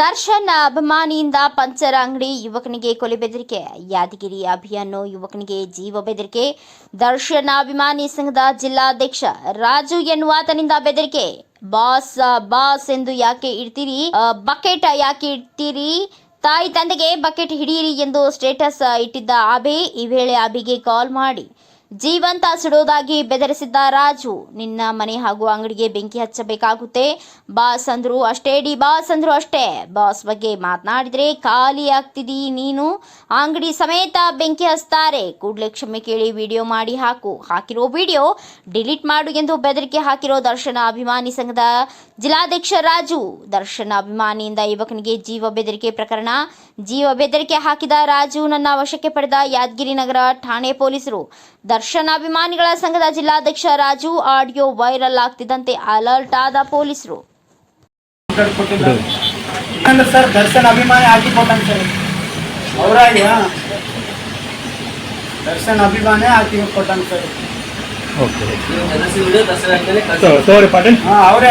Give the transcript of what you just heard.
ದರ್ಶನ್ ಅಭಿಮಾನಿಯಿಂದ ಪಂಚರ ಅಂಗಡಿ ಯುವಕನಿಗೆ ಕೊಲೆ ಬೆದರಿಕೆ. ಯಾದಗಿರಿ ಅಭಿಯಾನ ಯುವಕನಿಗೆ ಜೀವ ಬೆದರಿಕೆ. ದರ್ಶನ್ ಅಭಿಮಾನಿ ಸಂಘದ ಜಿಲ್ಲಾಧ್ಯಕ್ಷ ರಾಜು ಎನ್ನುವಾತನಿಂದ ಬೆದರಿಕೆ. ಬಾಸ್ ಬಾಸ್ ಎಂದು ಯಾಕೆ ಇಡ್ತೀರಿ? ಬಕೆಟ್ ಯಾಕೆ ಇಡ್ತೀರಿ? ತಾಯಿ ತಂದೆಗೆ ಬಕೆಟ್ ಹಿಡಿಯಿರಿ ಎಂದು ಸ್ಟೇಟಸ್ ಇಟ್ಟಿದ್ದ ಆಬೆ. ಈ ವೇಳೆ ಆಬಿಗೆ ಕಾಲ್ ಮಾಡಿ ಜೀವಂತ ಸುಡೋದಾಗಿ ಬೆದರಿಸಿದ್ದ ರಾಜು, ನಿನ್ನ ಮನೆ ಹಾಗೂ ಅಂಗಡಿಗೆ ಬೆಂಕಿ ಹಚ್ಚಬೇಕಾಗುತ್ತೆ. ಬಾಸ್ ಅಂದ್ರು ಅಷ್ಟೇ ಡಿ ಬಾಸ್ ಅಂದ್ರು ಅಷ್ಟೇ. ಬಾಸ್ ಬಗ್ಗೆ ಮಾತನಾಡಿದ್ರೆ ಖಾಲಿ ಆಗ್ತಿದಿ ನೀನು. ಅಂಗಡಿ ಸಮೇತ ಬೆಂಕಿ ಹಚ್ತಾರೆ. ಕೂಡಲೇ ಕ್ಷಮೆ ಕೇಳಿ ವಿಡಿಯೋ ಮಾಡಿ ಹಾಕು. ಹಾಕಿರೋ ವಿಡಿಯೋ ಡಿಲೀಟ್ ಮಾಡು ಎಂದು ಬೆದರಿಕೆ ಹಾಕಿರೋ ದರ್ಶನ ಅಭಿಮಾನಿ ಸಂಘದ ಜಿಲ್ಲಾಧ್ಯಕ್ಷ ರಾಜು. ದರ್ಶನ ಅಭಿಮಾನಿಯಿಂದ ಯುವಕನಿಗೆ ಜೀವ ಬೆದರಿಕೆ ಪ್ರಕರಣ. ಜೀವ ಬೆದರಿಕೆ ಹಾಕಿದ ರಾಜು ನನ್ನ ವಶಕ್ಕೆ ಪಡೆದ ಯಾದಗಿರಿ ನಗರ ಠಾಣೆ ಪೊಲೀಸರು. ಅಭಿಮಾನಿಗಳ ಸಂಘದ ಜಿಲ್ಲಾಧ್ಯಕ್ಷ ರಾಜು ಆಡಿಯೋ ವೈರಲ್ ಆಗ್ತಿದ್ದಂತೆ ಅಲರ್ಟ್ ಆದ ಪೊಲೀಸರು. ಸರ್ ದರ್ಶನ್ ಅಭಿಮಾನಿ ಸರ್? ಅವರಾಗಿ ದರ್ಶನ್ ಅಭಿಮಾನಿ ಹಾಕಿ ಸರ್? ಅವರೇ